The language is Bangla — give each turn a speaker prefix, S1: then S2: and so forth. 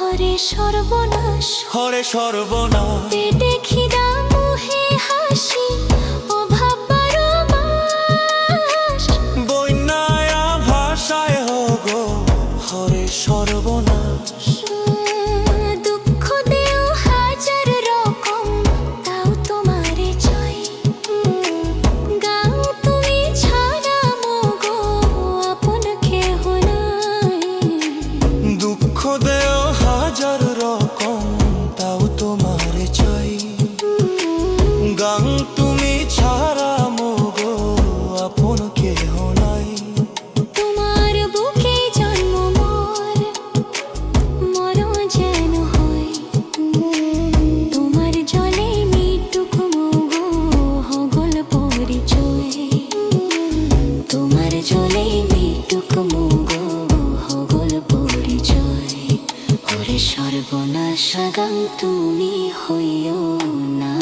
S1: হরে সর্বনাশ। হরে সর্বনাশ।
S2: দেখি সর্বনাশাগাম তুমি হইও না।